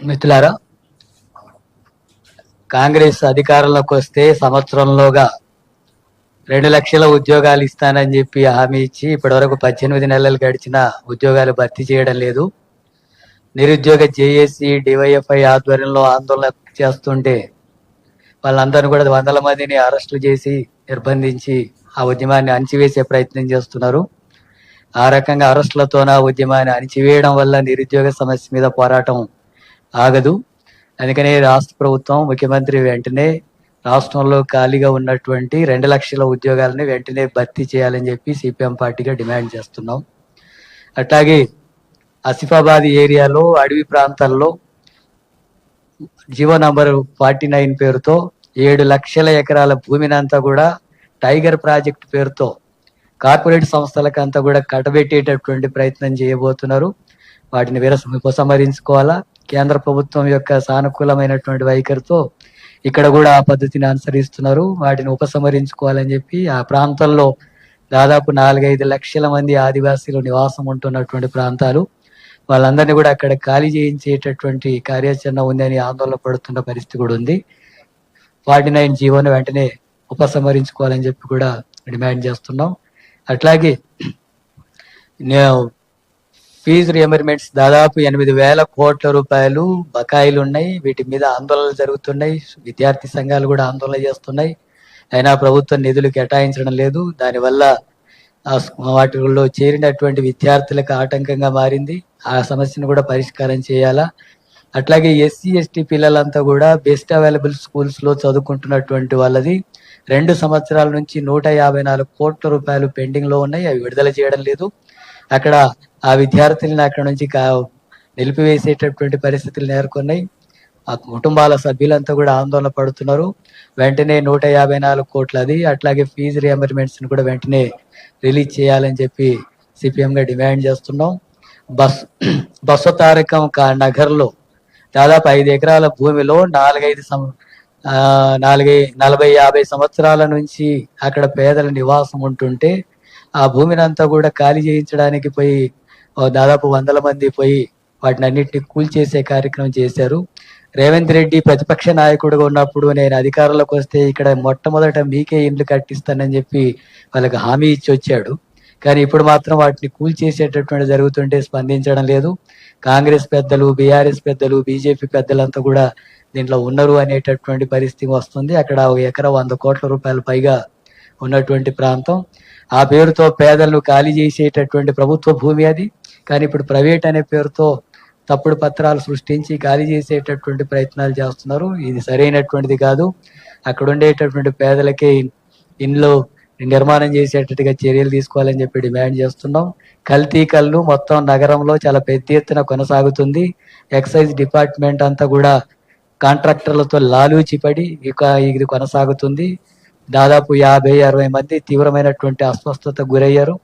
మిత్రులారా కాంగ్రెస్ అధికారంలోకి వస్తే సంవత్సరంలోగా రెండు లక్షల ఉద్యోగాలు ఇస్తానని చెప్పి హామీ ఇచ్చి ఇప్పటివరకు పద్దెనిమిది నెలలు గడిచిన ఉద్యోగాలు భర్తీ చేయడం లేదు. నిరుద్యోగ జేఏసీ డివైఎఫ్ఐ ఆధ్వర్యంలో ఆందోళన చేస్తుంటే వాళ్ళందరినీ కూడా వందల మందిని అరెస్టులు చేసి నిర్బంధించి ఆ ఉద్యమాన్ని అణిచివేసే ప్రయత్నం చేస్తున్నారు. ఆ రకంగా అరెస్టులతోన ఆ ఉద్యమాన్ని అణిచివేయడం వల్ల నిరుద్యోగ సమస్య మీద పోరాటం ఆగదు. అందుకనే రాష్ట్ర ప్రభుత్వం ముఖ్యమంత్రి వెంటనే రాష్ట్రంలో ఖాళీగా ఉన్నటువంటి రెండు లక్షల ఉద్యోగాలని వెంటనే భర్తీ చేయాలని చెప్పి సిపిఎం పార్టీగా డిమాండ్ చేస్తున్నాం. అట్లాగే ఆసిఫాబాద్ ఏరియాలో అడవి ప్రాంతాల్లో జీవో నంబర్ ఫార్టీ నైన్ పేరుతో ఏడు లక్షల ఎకరాల భూమిని అంతా కూడా టైగర్ ప్రాజెక్ట్ పేరుతో కార్పొరేట్ సంస్థలకు అంతా కూడా కట్టబెట్టేటటువంటి ప్రయత్నం చేయబోతున్నారు. వాటిని వీర ఉపసంహరించుకోవాలా కేంద్ర ప్రభుత్వం యొక్క సానుకూలమైనటువంటి వైఖరితో ఇక్కడ కూడా ఆ పద్ధతిని అనుసరిస్తున్నారు. వాటిని ఉపసంహరించుకోవాలని చెప్పి ఆ ప్రాంతంలో దాదాపు నాలుగైదు లక్షల మంది ఆదివాసీలు నివాసం ఉంటున్నటువంటి ప్రాంతాలు. వాళ్ళందరినీ కూడా అక్కడ ఖాళీ చేయించేటటువంటి కార్యాచరణ ఉందని ఆందోళన పడుతున్న పరిస్థితి కూడా ఉంది. ఫార్టీ నైన్ జీవోను వెంటనే ఉపసంహరించుకోవాలని చెప్పి కూడా డిమాండ్ చేస్తున్నాం. అట్లాగే నేను ఫీజు రియంబర్మెంట్స్ దాదాపు ఎనిమిది వేల కోట్ల రూపాయలు బకాయిలు ఉన్నాయి వీటి మీద ఆందోళనలు జరుగుతున్నాయి. విద్యార్థి సంఘాలు కూడా ఆందోళన చేస్తున్నాయి. అయినా ప్రభుత్వం నిధులు కేటాయించడం లేదు. దానివల్ల ఆ వాటిల్లో చేరినటువంటి విద్యార్థులకు ఆటంకంగా మారింది. ఆ సమస్యను కూడా పరిష్కారం చేయాలా? అట్లాగే ఎస్సీ ఎస్టీ పిల్లలంతా కూడా బెస్ట్ అవైలబుల్ స్కూల్స్లో చదువుకుంటున్నటువంటి వాళ్ళది. రెండు సంవత్సరాల నుంచి నూట యాభై నాలుగు కోట్ల రూపాయలు పెండింగ్లో ఉన్నాయి. అవి విడుదల చేయడం లేదు. అక్కడ ఆ విద్యార్థులను అక్కడ నుంచి నిలిపివేసేటటువంటి పరిస్థితులు నేర్కొన్నాయి ఆ కుటుంబాల సభ్యులంతా కూడా ఆందోళన పడుతున్నారు. వెంటనే నూట యాభై నాలుగు కోట్లది అట్లాగే ఫీజు రియంబర్మెంట్స్ కూడా వెంటనే రిలీజ్ చేయాలని చెప్పి సిపిఎం గా డిమాండ్ చేస్తున్నాం. బస్ బస్సు తారకం నగర్లో దాదాపు ఐదు ఎకరాల భూమిలో నాలుగైదు సం నాలుగై నలభై యాభై సంవత్సరాల నుంచి అక్కడ పేదల నివాసం ఉంటుంటే ఆ భూమిని అంతా కూడా ఖాళీ చేయించడానికి పోయి దాదాపు వందల మంది పోయి వాటిని అన్నింటినీ కూల్చేసే కార్యక్రమం చేశారు. రేవంత్ రెడ్డి ప్రతిపక్ష నాయకుడుగా ఉన్నప్పుడు నేను అధికారంలోకి వస్తే ఇక్కడ మొట్టమొదట మీకే ఇండ్లు కట్టిస్తానని చెప్పి వాళ్ళకి హామీ ఇచ్చి వచ్చాడు. కానీ ఇప్పుడు మాత్రం వాటిని కూల్చేసేటటువంటి జరుగుతుంటే స్పందించడం లేదు. కాంగ్రెస్ పెద్దలు బీఆర్ఎస్ పెద్దలు బీజేపీ పెద్దలంతా కూడా దీంట్లో ఉన్నారు అనేటటువంటి పరిస్థితి వస్తుంది. అక్కడ ఒక ఎకరా వంద కోట్ల రూపాయల పైగా ఉన్నటువంటి ప్రాంతం. ఆ పేరుతో పేదలను ఖాళీ చేసేటటువంటి ప్రభుత్వ భూమి అది. కానీ ఇప్పుడు ప్రైవేట్ అనే పేరుతో తప్పుడు పత్రాలు సృష్టించి ఖాళీ చేసేటటువంటి ప్రయత్నాలు చేస్తున్నారు. ఇది సరైనటువంటిది కాదు. అక్కడ ఉండేటటువంటి పేదలకే ఇండ్లు నిర్మాణం చేసేటట్టుగా చర్యలు తీసుకోవాలని చెప్పి డిమాండ్ చేస్తున్నాం. కల్తీ కళ్ళు మొత్తం నగరంలో చాలా పెద్ద ఎత్తున కొనసాగుతుంది. ఎక్సైజ్ డిపార్ట్మెంట్ అంతా కూడా కాంట్రాక్టర్లతో లాలూచిపడి ఇక ఇది కొనసాగుతుంది. దాదాపు యాభై అరవై మంది తీవ్రమైనటువంటి అస్వస్థత గురయ్యారు.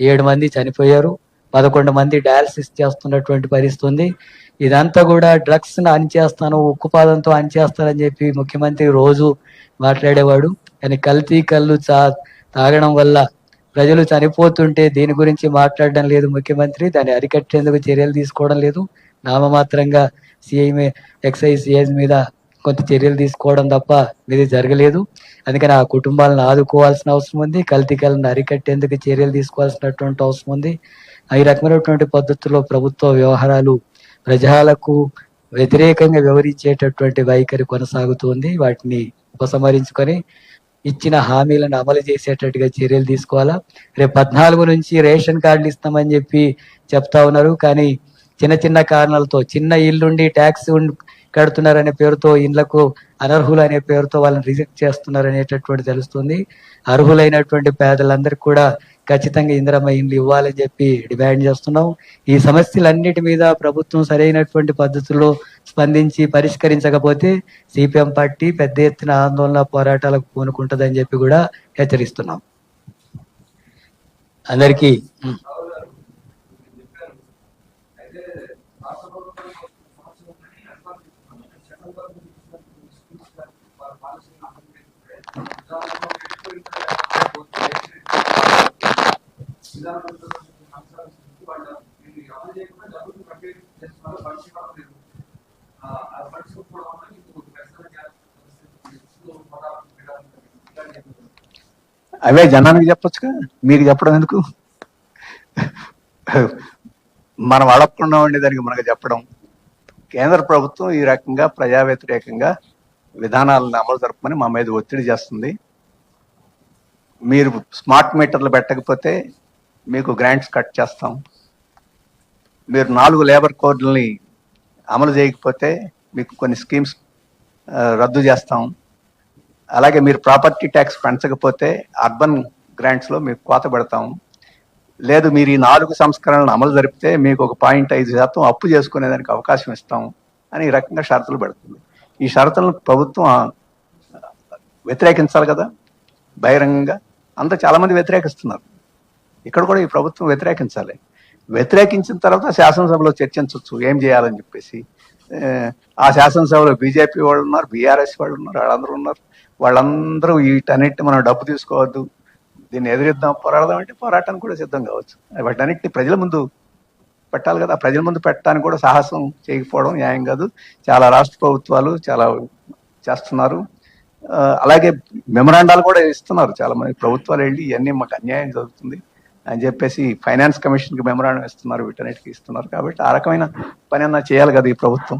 ఏడు మంది చనిపోయారు. పదకొండు మంది డయాలసిస్ చేస్తున్నటువంటి పరిస్థితి ఉంది. ఇదంతా కూడా డ్రగ్స్ను అణిచేస్తాను ఉక్కుపాదంతో అణిచేస్తానని చెప్పి ముఖ్యమంత్రి రోజు మాట్లాడేవాడు. కానీ కల్తీ కళ్ళు చా తాగడం వల్ల ప్రజలు చనిపోతుంటే దీని గురించి మాట్లాడడం లేదు ముఖ్యమంత్రి. దాన్ని అరికట్టేందుకు చర్యలు తీసుకోవడం లేదు. నామమాత్రంగా సిఐ ఎక్సైజ్ సిఐస్ మీద కొంత చర్యలు తీసుకోవడం తప్ప ఇది జరగలేదు. అందుకని ఆ కుటుంబాలను ఆదుకోవాల్సిన అవసరం ఉంది. కల్తీకలను అరికట్టేందుకు చర్యలు తీసుకోవాల్సినటువంటి అవసరం ఉంది. ఈ రకమైనటువంటి పద్ధతుల్లో ప్రభుత్వ వ్యవహారాలు ప్రజలకు వ్యతిరేకంగా వివరించేటటువంటి వైఖరి కొనసాగుతుంది వాటిని ఉపసంహరించుకొని ఇచ్చిన హామీలను అమలు చేసేటట్టుగా చర్యలు తీసుకోవాలా? రేపు పద్నాలుగు నుంచి రేషన్ కార్డులు ఇస్తామని చెప్పి చెప్తా ఉన్నారు. కానీ చిన్న చిన్న కారణాలతో చిన్న ఇల్లుండి ట్యాక్స్ కడుతున్నారనే పేరుతో ఇండ్లకు అనర్హులు అనే పేరుతో వాళ్ళని రిజెక్ట్ చేస్తున్నారు అనేటటువంటి తెలుస్తుంది. అర్హులైనటువంటి పేదలందరికీ కూడా ఖచ్చితంగా ఇందిరమ్మ ఇండ్లు ఇవ్వాలని చెప్పి డిమాండ్ చేస్తున్నాం. ఈ సమస్యలన్నిటి మీద ప్రభుత్వం సరైనటువంటి పద్ధతుల్లో స్పందించి పరిష్కరించకపోతే సిపిఎం పార్టీ పెద్ద ఎత్తున ఆందోళన పోరాటాలకు పూనుకుంటుందని చెప్పి కూడా హెచ్చరిస్తున్నాం. అందరికీ అవే జనానికి చెప్పొచ్చుగా? మీరు చెప్పడం ఎందుకు? మనం అడగకుండా ఉండేదానికి మనకు చెప్పడం. కేంద్ర ప్రభుత్వం ఈ రకంగా ప్రజా వ్యతిరేకంగా విధానాలను అమలు జరపమని మా మీద ఒత్తిడి చేస్తుంది. మీరు స్మార్ట్ మీటర్లు పెట్టకపోతే మీకు గ్రాంట్స్ కట్ చేస్తాం. మీరు నాలుగు లేబర్ కోడ్లని అమలు చేయకపోతే మీకు కొన్ని స్కీమ్స్ రద్దు చేస్తాం. అలాగే మీరు ప్రాపర్టీ ట్యాక్స్ పెంచకపోతే అర్బన్ గ్రాంట్స్లో మీకు కోత పెడతాం. లేదు మీరు ఈ నాలుగు సంస్కరణలను అమలు జరిపితే మీకు ఒక పాయింట్ ఐదు శాతం అప్పు చేసుకునేదానికి అవకాశం ఇస్తాం అని ఈ రకంగా షరతులు పెడుతుంది. ఈ షరతులను ప్రభుత్వం వ్యతిరేకించాలి కదా బహిరంగంగా. అంతా చాలామంది వ్యతిరేకిస్తున్నారు. ఇక్కడ కూడా ఈ ప్రభుత్వం వ్యతిరేకించాలి. వ్యతిరేకించిన తర్వాత శాసనసభలో చర్చించవచ్చు ఏం చేయాలని చెప్పేసి. ఆ శాసనసభలో బీజేపీ వాళ్ళు ఉన్నారు బీఆర్ఎస్ వాళ్ళు ఉన్నారు వాళ్ళందరూ ఉన్నారు. వాళ్ళందరూ వీటన్నిటిని మనం డబ్బు తీసుకోవద్దు దీన్ని ఎదిరిద్దాం పోరాడదాం అంటే పోరాటానికి కూడా సిద్ధం కావచ్చు. వాటన్నిటిని ప్రజల ముందు పెట్టాలి కదా. ప్రజల ముందు పెట్టడానికి కూడా సాహసం చేయకపోవడం న్యాయం కాదు. చాలా రాష్ట్ర ప్రభుత్వాలు చాలా చేస్తున్నారు. అలాగే మెమరాండాలు కూడా ఇస్తున్నారు చాలా మంది ప్రభుత్వాలు వెళ్ళి ఇవన్నీ మాకు అన్యాయం జరుగుతుంది. అని చెప్పేసి ఫైనాన్స్ కమిషన్కి మెమరాండం ఇస్తున్నారు వీటన్నిటికి ఇస్తున్నారు. కాబట్టి ఆ రకమైన పని అన్నా చేయాలి కదా ఈ ప్రభుత్వం.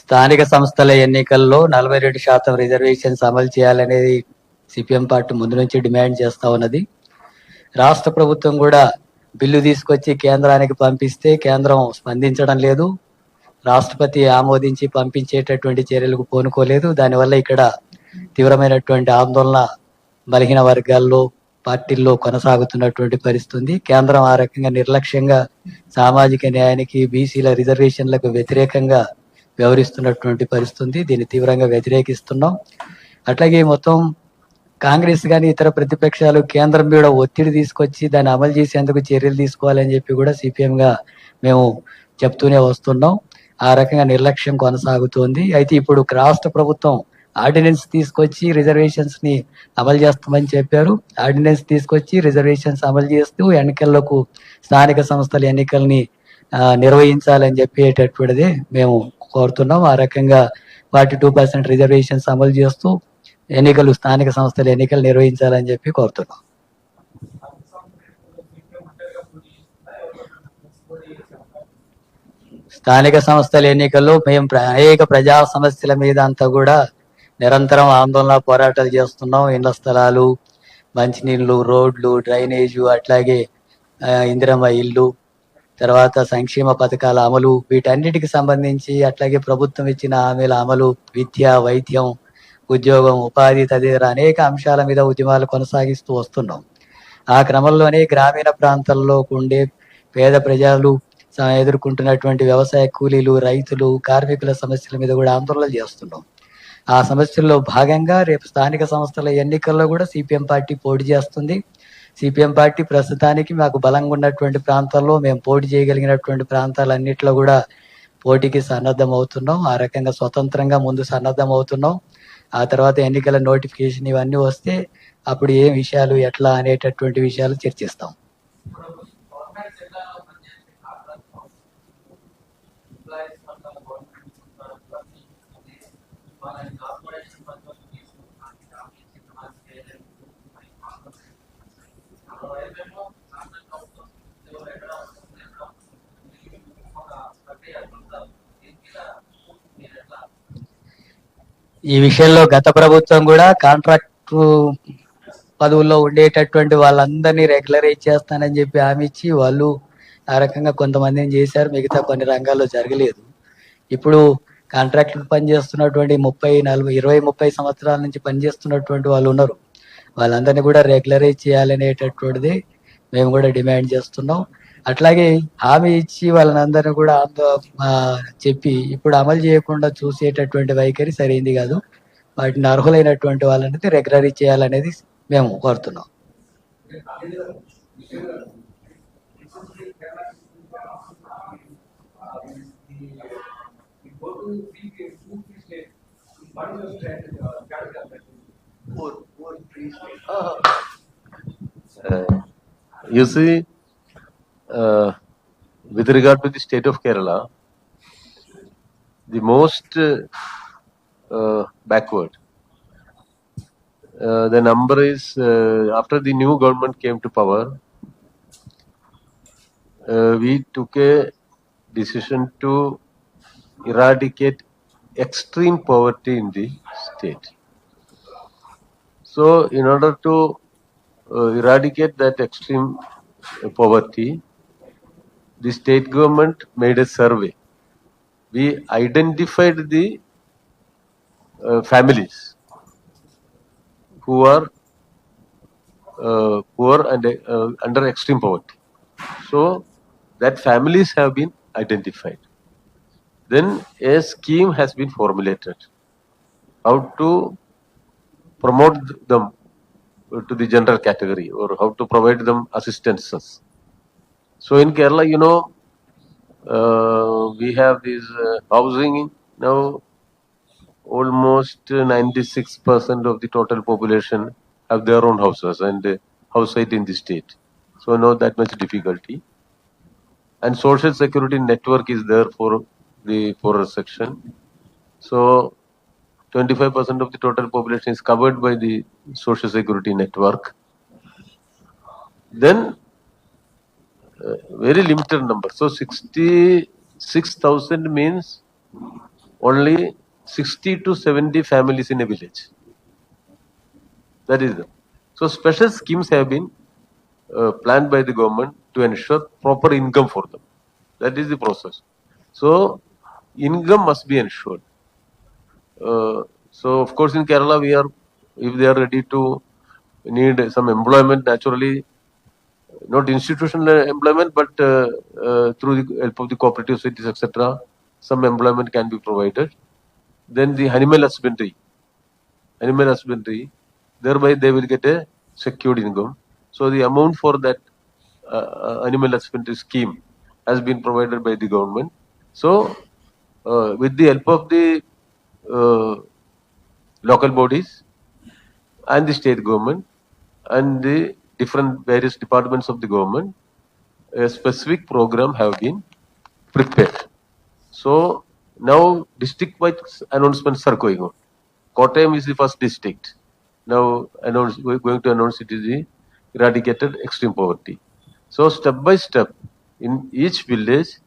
స్థానిక సంస్థల ఎన్నికల్లో నలభై రెండు శాతం రిజర్వేషన్స్ అమలు చేయాలనేది సిపిఎం పార్టీ ముందు నుంచి డిమాండ్ చేస్తా ఉన్నది. రాష్ట్ర ప్రభుత్వం కూడా బిల్లు తీసుకొచ్చి కేంద్రానికి పంపిస్తే కేంద్రం స్పందించడం లేదు. రాష్ట్రపతి ఆమోదించి పంపించేటటువంటి చర్యలకు పూనుకోలేదు. దానివల్ల ఇక్కడ తీవ్రమైనటువంటి ఆందోళన బలహీన వర్గాల్లో పార్టీల్లో కొనసాగుతున్నటువంటి పరిస్థితి కేంద్రం ఆ రకంగా నిర్లక్ష్యంగా సామాజిక న్యాయానికి బీసీల రిజర్వేషన్లకు వ్యతిరేకంగా వ్యవహరిస్తున్నటువంటి పరిస్థితి దీన్ని తీవ్రంగా వ్యతిరేకిస్తున్నాం. అట్లాగే మొత్తం కాంగ్రెస్ కానీ ఇతర ప్రతిపక్షాలు కేంద్రం మీద ఒత్తిడి తీసుకొచ్చి దాన్ని అమలు చేసేందుకు చర్యలు తీసుకోవాలని చెప్పి కూడా సిపిఎం గా మేము చెప్తూనే వస్తున్నాం. ఆ రకంగా నిర్లక్ష్యం కొనసాగుతోంది. అయితే ఇప్పుడు రాష్ట్ర ప్రభుత్వం ఆర్డినెన్స్ తీసుకొచ్చి రిజర్వేషన్స్ని అమలు చేస్తామని చెప్పారు. ఆర్డినెన్స్ తీసుకొచ్చి రిజర్వేషన్స్ అమలు చేస్తూ ఎన్నికలకు స్థానిక సంస్థల ఎన్నికల్ని నిర్వహించాలని చెప్పేటటువంటిది మేము కోరుతున్నాం. ఆ రకంగా ఫార్టీ టూ పర్సెంట్ రిజర్వేషన్స్ అమలు చేస్తూ ఎన్నికలు స్థానిక సంస్థల ఎన్నికలు నిర్వహించాలని చెప్పి కోరుతున్నాం. స్థానిక సంస్థల ఎన్నికల్లో మేము ప్ర- అనేక ప్రజా సమస్యల మీద అంతా కూడా నిరంతరం ఆందోళన పోరాటాలు చేస్తున్నాం. ఇళ్ళ స్థలాలు మంచినీళ్ళు రోడ్లు డ్రైనేజు అట్లాగే ఇందిరమ్మ ఇల్లు తర్వాత సంక్షేమ పథకాల అమలు వీటన్నిటికి సంబంధించి అట్లాగే ప్రభుత్వం ఇచ్చిన హామీల అమలు విద్య వైద్యం ఉద్యోగం ఉపాధి తదితర అనేక అంశాల మీద ఉద్యమాలు కొనసాగిస్తూ వస్తున్నాం. ఆ క్రమంలోనే గ్రామీణ ప్రాంతాల్లో ఉండే పేద ప్రజలు ఎదుర్కొంటున్నటువంటి వ్యవసాయ కూలీలు రైతులు కార్మికుల సమస్యల మీద కూడా ఆందోళనలు చేస్తున్నాం. ఆ సమస్యల్లో భాగంగా రేపు స్థానిక సంస్థల ఎన్నికల్లో కూడా సిపిఎం పార్టీ పోటీ చేస్తుంది. సిపిఎం పార్టీ ప్రస్తుతానికి మాకు బలంగా ఉన్నటువంటి ప్రాంతాల్లో మేము పోటీ చేయగలిగినటువంటి ప్రాంతాలన్నింటిలో కూడా పోటీకి సన్నద్ధం అవుతున్నాం ఆ రకంగా స్వతంత్రంగా ముందు సన్నద్ధం అవుతున్నాం ఆ తర్వాత ఎన్నికల నోటిఫికేషన్ ఇవన్నీ వస్తే అప్పుడు ఏ విషయాలు ఎట్లా అనేటటువంటి విషయాలు చర్చిస్తాం. ఈ విషయంలో గత ప్రభుత్వం కూడా కాంట్రాక్ట్ పదవుల్లో ఉండేటటువంటి వాళ్ళందరినీ రెగ్యులరైజ్ చేస్తానని చెప్పి హామీ ఇచ్చి వాళ్ళు ఆ రకంగా కొంతమందిని చేశారు. మిగతా కొన్ని రంగాల్లో జరగలేదు. ఇప్పుడు కాంట్రాక్ట్ పనిచేస్తున్నటువంటి ముప్పై నలభై ఇరవై ముప్పై సంవత్సరాల నుంచి పనిచేస్తున్నటువంటి వాళ్ళు ఉన్నారు. వాళ్ళందరినీ కూడా రెగ్యులరైజ్ చేయాలనేటటువంటిది మేము కూడా డిమాండ్ చేస్తున్నాం. అట్లాగే హామీ ఇచ్చి వాళ్ళందరినీ కూడా ఆందో- చెప్పి ఇప్పుడు అమలు చేయకుండా చూసేటటువంటి వైఖరి సరైంది కాదు. వాటిని అర్హులైనటువంటి వాళ్ళని రెగ్యులరీ చేయాలనేది మేము కోరుతున్నాం. Uh, you see, uh, with regard to the state of Kerala, the most uh, uh, backward. Uh, the number is uh, after the new government came to power, uh, we took a decision to eradicate extreme poverty in the state. So, in order to uh, eradicate that extreme uh, poverty, the state government made a survey. We identified the uh, families who are uh, poor and uh, under extreme poverty. So, that families have been identified. Then a scheme has been formulated how to promote them to the general category or how to provide them assistances. So in Kerala, you know, uh, we have this uh, housing now. Almost 96% of the total population have their own houses and uh, house site in the state. So not that much difficulty. And social security network is there for the poorer section. So 25% of the total population is covered by the social security network. Then very limited number. So 66,000 means only 60 to 70 families in a village. That is the. So special schemes have been uh, planned by the government to ensure proper income for them. That is the process. So income must be ensured. Uh, so of course in Kerala we are, if they are ready to need some employment, naturally not institutional employment, but uh, uh, through the help of the cooperative societies, etc., some employment can be provided. Then the animal husbandry, animal husbandry, thereby they will get a secured income. So the amount for that uh, uh, animal husbandry scheme has been provided by the government. So uh, with the help of the uh, local bodies and the state government and the different various departments of the government, a specific program have been prepared. So now district-wise announcements are going on. Kottayam is the first district. Now announce, we're going to announce it is the eradicated extreme poverty. So step by step, in each village,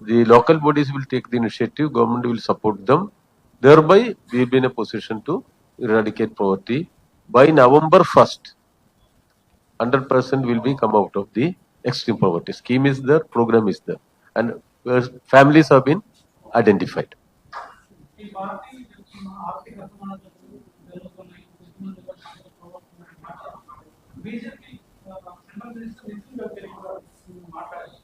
the local bodies will take the initiative, government will support them. Thereby, we will be in a position to eradicate poverty. By November 1st, 100% will be come out of the extreme poverty. Scheme is there, program is there. And uh, families have been identified. ఈ party ఆర్థిక అసమానతలు జరుగుతున్నాయి ఉద్యమాలు జరుగుతున్నాయి, మాట్లాడుతున్నారు. BJP central minister Nitin Gadkari కూడా మాట్లాడారు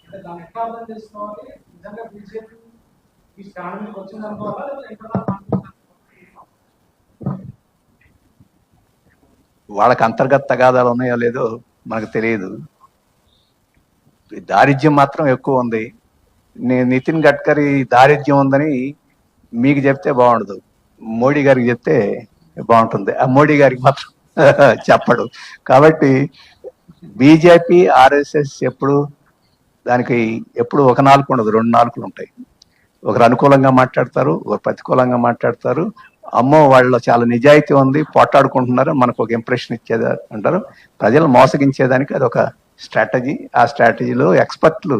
అంటే దాన్ని ఎట్లా అర్థం చేసుకోవాలి నిజంగా బీజేపీ ఈ స్టాండ్ మీకు వచ్చింది అనుకోవాలా వాళ్ళకి అంతర్గత తగాదాలు ఉన్నాయో లేదో మనకు తెలియదు. దారిద్ర్యం మాత్రం ఎక్కువ ఉంది. నేను నితిన్ గడ్కరీ దారిద్ర్యం ఉందని మీకు చెప్తే బాగుండదు. మోడీ గారికి చెప్తే బాగుంటుంది. ఆ మోడీ గారికి మాత్రం చెప్పడు. కాబట్టి బీజేపీ ఆర్ఎస్ఎస్ ఎప్పుడు దానికి ఎప్పుడు ఒక నాలుగు ఉండదు రెండు నాలుగులు ఉంటాయి. ఒకరు అనుకూలంగా మాట్లాడతారు ఒకరు ప్రతికూలంగా మాట్లాడతారు అమ్మో వాళ్ళలో చాలా నిజాయితీ ఉంది పోట్లాడుకుంటున్నారు మనకు ఒక ఇంప్రెషన్ ఇచ్చేది అంటారు. ప్రజలు మోసగించేదానికి అది ఒక స్ట్రాటజీ ఆ స్ట్రాటజీలో ఎక్స్పర్ట్లు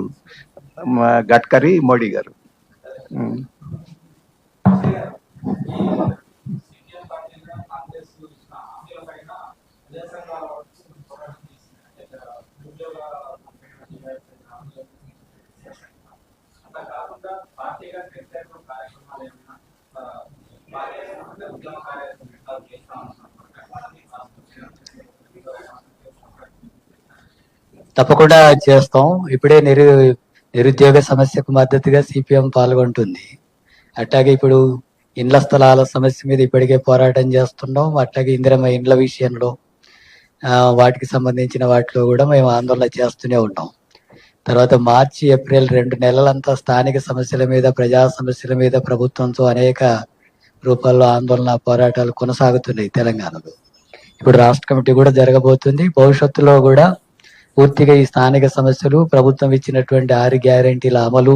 గడ్కరీ మోడీ గారు ఉమ్. సీపీఎం పార్టీ కాంగ్రెస్ ఇచ్చిన హామీల పైన ప్రజా సంఘాల వరకు పోరాటం చేసింది అంటే ఉద్యోగ అట్లా కాకుండా పార్టీగా పెట్టేటువంటి కార్యక్రమాలు ఏమైనా ఆ, భారీ అంటే ఉద్యమ కార్యక్రమాలు చేస్తా తప్పకుండా చేస్తాం. ఇప్పుడే నిరు నిరుద్యోగ సమస్యకు మద్దతుగా సిపిఎం పాల్గొంటుంది. అట్లాగే ఇప్పుడు ఇండ్ల స్థలాల సమస్య మీద ఇప్పటికే పోరాటం చేస్తున్నాం. అట్లాగే ఇందిరమ్మ ఇండ్ల విషయంలో వాటికి సంబంధించిన వాటిలో కూడా మేము ఆందోళన చేస్తూనే ఉన్నాం. తర్వాత మార్చి ఏప్రిల్ రెండు నెలలంతా స్థానిక సమస్యల మీద ప్రజా సమస్యల మీద ప్రభుత్వంతో అనేక రూపాల్లో ఆందోళన పోరాటాలు కొనసాగుతున్నాయి తెలంగాణలో. ఇప్పుడు రాష్ట్ర కమిటీ కూడా జరగబోతుంది. భవిష్యత్తులో కూడా పూర్తిగా ఈ స్థానిక సమస్యలు ప్రభుత్వం ఇచ్చినటువంటి ఆరు గ్యారంటీల అమలు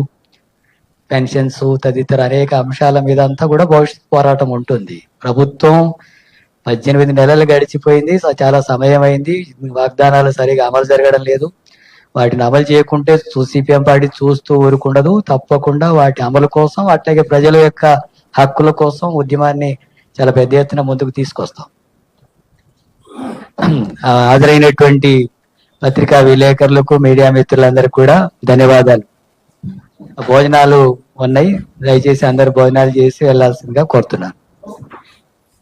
పెన్షన్స్ తదితర అనేక అంశాల మీద అంతా కూడా భవిష్యత్ పోరాటం ఉంటుంది. ప్రభుత్వం పద్దెనిమిది నెలలు గడిచిపోయింది చాలా సమయం అయింది వాగ్దానాలు సరిగా అమలు జరగడం లేదు. వాటిని అమలు చేయకుంటే సిపిఎం పార్టీ చూస్తూ ఊరుకుండదు. తప్పకుండా వాటి అమలు కోసం అట్లాగే ప్రజల యొక్క హక్కుల కోసం ఉద్యమాన్ని చాలా పెద్ద ఎత్తున ముందుకు తీసుకొస్తాం. హాజరైనటువంటి పత్రికా విలేకరులకు మీడియా మిత్రులందరికీ కూడా ధన్యవాదాలు. భోజనాలు ఉన్నాయి. దయచేసి అందరు భోజనాలు చేసి వెళ్ళాల్సిందిగా కోరుతున్నాను.